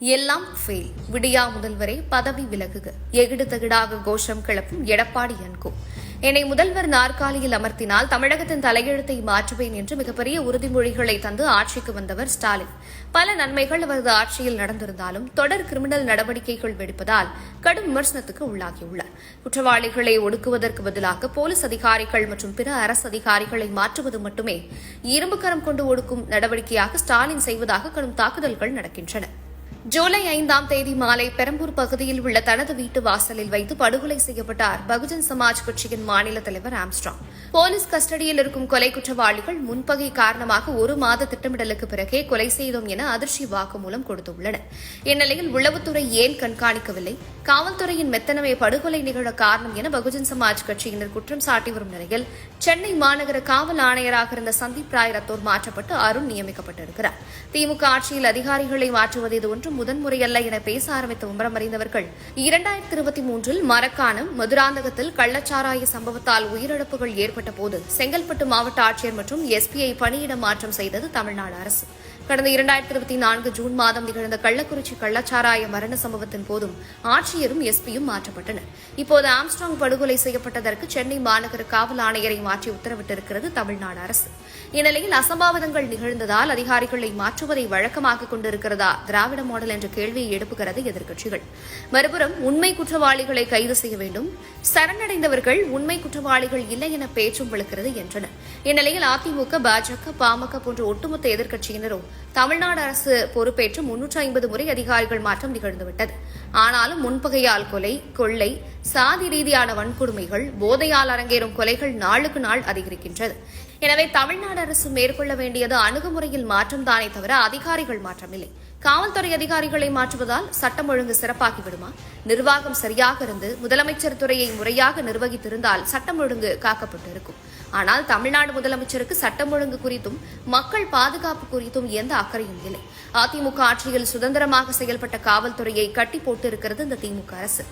எல்லாம் ஃபெயில் விடியா முதல்வரே பதவி விலகுக. எகிடு தகிடாக கோஷம் கிளப்பும் எடப்பாடி அன்கோ. என்னை முதல்வர் நாற்காலியில் அமர்த்தினால் தமிழகத்தின் தலையெழுத்தை மாற்றுவேன் என்று மிகப்பெரிய உறுதிமொழிகளை தந்து ஆட்சிக்கு வந்தவர் ஸ்டாலின். பல நன்மைகள் அவரது ஆட்சியில் நடந்திருந்தாலும் தொடர் கிரிமினல் நடவடிக்கைகள் வெடிப்பதால் கடும் விமர்சனத்துக்கு உள்ளாகியுள்ளார். குற்றவாளிகளை ஒடுக்குவதற்கு பதிலாக போலீஸ் அதிகாரிகள் மற்றும் பிற அரசு அதிகாரிகளை மாற்றுவது மட்டுமே இரும்புக்கரம் கொண்டு ஒடுக்கும் நடவடிக்கையாக ஸ்டாலின் செய்வதாக கடும் தாக்குதல்கள் நடக்கின்றன. ஜூலை ஐந்தாம் தேதி மாலை பெரம்பூர் பகுதியில் உள்ள தனது வீட்டு வாசலில் வைத்து படுகொலை செய்யப்பட்டார். பகுஜன் சமாஜ் கட்சியின் மாநில தலைவர் ஆம்ஸ்ட்ராங். போலீஸ் கஸ்டடியில் இருக்கும் கொலை குற்றவாளிகள் முன்பகை காரணமாக ஒரு மாத திட்டமிடலுக்கு பிறகே கொலை செய்தோம் என அதிர்ச்சி வாக்குமூலம் கொடுத்துள்ளனர். இந்நிலையில் உளவுத்துறை ஏன் கண்காணிக்கவில்லை? காவல்துறையின் மெத்தனமே படுகொலை நிகழ காரணம் என பகுஜன் சமாஜ் கட்சியினர் குற்றம் சாட்டி வரும் நிலையில் சென்னை மாநகர காவல் ஆணையராக இருந்த சந்தீப் ராய் ரத்தோர் மாற்றப்பட்டு அருண் நியமிக்கப்பட்டிருக்கிறார். திமுக ஆட்சியில் அதிகாரிகளை மாற்றுவது இது ஒன்றும் முதன்முறையல்ல என பேச ஆரம்பித்த விவரம் அறிந்தவர்கள் இரண்டாயிரத்தி இருபத்தி மூன்றில் மரக்காணம் மதுராந்தகத்தில் கள்ளச்சாராய சம்பவத்தால் உயிரிழப்புகள் ஏற்பட்ட போது செங்கல்பட்டு மாவட்ட ஆட்சியர் மற்றும் எஸ்பிஐ பணியிட மாற்றம் செய்தது தமிழ்நாடு அரசு. கடந்த இரண்டாயிரத்தி இருபத்தி நான்கு ஜூன் மாதம் நிகழ்ந்த கள்ளக்குறிச்சி கள்ளச்சாராய மரண சம்பவத்தின் போதும் ஆட்சியரும் எஸ்பியும் மாற்றப்பட்டனர். இப்போது ஆம்ஸ்ட்ராங் படுகொலை செய்யப்பட்டதற்கு சென்னை மாநகர காவல் ஆணையரை மாற்றி உத்தரவிட்டிருக்கிறது தமிழ்நாடு அரசு. இந்நிலையில் அசம்பாவிதங்கள் நிகழ்ந்ததால் அதிகாரிகளை மாற்றுவதை வழக்கமாக கொண்டிருக்கிறதா திராவிட மாடல் என்ற கேள்வியை எழுப்புகிறது எதிர்க்கட்சிகள். மறுபுறம் உண்மை குற்றவாளிகளை கைது செய்ய வேண்டும். சரணடைந்தவர்கள் உண்மை குற்றவாளிகள் இல்லை என பேச்சும் விழுக்கிறது என்றனர். இந்நிலையில் அதிமுக பாஜக பாமக போன்ற ஒட்டுமொத்த எதிர்க்கட்சியினரும் தமிழ்நாடு அரசு பொறுப்பேற்று முன்னூற்று ஐம்பது முறை அதிகாரிகள் மாற்றம் நிகழ்ந்துவிட்டது. ஆனாலும் முன்பகையால் கொலை கொள்ளை சாதி ரீதியான வன்கொடுமைகள் போதையால் அரங்கேறும் கொலைகள் நாளுக்கு நாள் அதிகரிக்கின்றது. எனவே தமிழ்நாடு அரசு மேற்கொள்ள வேண்டியது அணுகுமுறையில் மாற்றம்தானே தவிர அதிகாரிகள் மாற்றமில்லை. காவல்துறை அதிகாரிகளை மாற்றுவதால் சட்டம் ஒழுங்கு சிறப்பாகிவிடுமா? நிர்வாகம் சரியாக இருந்து முதலமைச்சர் துறையை முறையாக நிர்வகித்திருந்தால் சட்டம் ஒழுங்கு காக்கப்பட்டிருக்கும். ஆனால் தமிழ்நாடு முதலமைச்சருக்கு சட்டம் ஒழுங்கு குறித்தும் மக்கள் பாதுகாப்பு குறித்தும் எந்த அக்கறையும் இல்லை. அதிமுக ஆட்சியில் சுதந்திரமாக செயல்பட்ட காவல்துறையை கட்டி போட்டிருக்கிறது இந்த திமுக அரசு.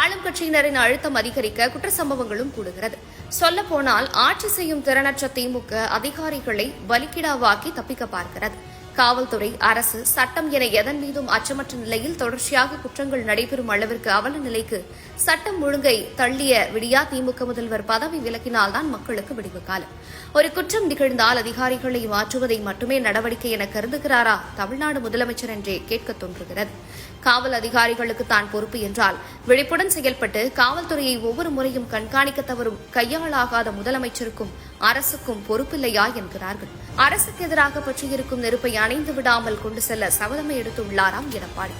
ஆளும் கட்சியினரின் அழுத்தம் அதிகரிக்க குற்ற சம்பவங்களும் கூடுகிறது. சொல்லப்போனால் ஆட்சி செய்யும் திறனற்ற திமுக அதிகாரிகளை பலிக்கிடாவாக்கி தப்பிக்க பார்க்கிறது. காவல்துறை அரசு சட்டம் என எதன் மீதும் அச்சமற்ற நிலையில் தொடர்ச்சியாக குற்றங்கள் நடைபெறும் அளவிற்கு அவல நிலைக்கு சட்டம் ஒழுங்கை தள்ளிய விடியா திமுக முதல்வர் பதவி விலக்கினால்தான் மக்களுக்கு விடிவு காலம். ஒரு குற்றம் நிகழ்ந்தால் அதிகாரிகளை மாற்றுவதை மட்டுமே நடவடிக்கை என கருதுகிறாரா தமிழ்நாடு முதலமைச்சர் என்றே கேட்க தோன்றுகிறது. காவல் அதிகாரிகளுக்கு தான் பொறுப்பு என்றால் விழிப்புடன் செயல்பட்டு காவல்துறையை ஒவ்வொரு முறையும் கண்காணிக்க தவறும் கையாளாகாத முதலமைச்சருக்கும் அரசுக்கும் பொறுப்பில்லையா என்கிறார்கள். அரசுக்கு எதிராக பற்றியிருக்கும் நெருப்பை அணைந்து விடாமல் கொண்டு செல்ல சபதமை எடுத்துள்ளாராம் எடப்பாடி.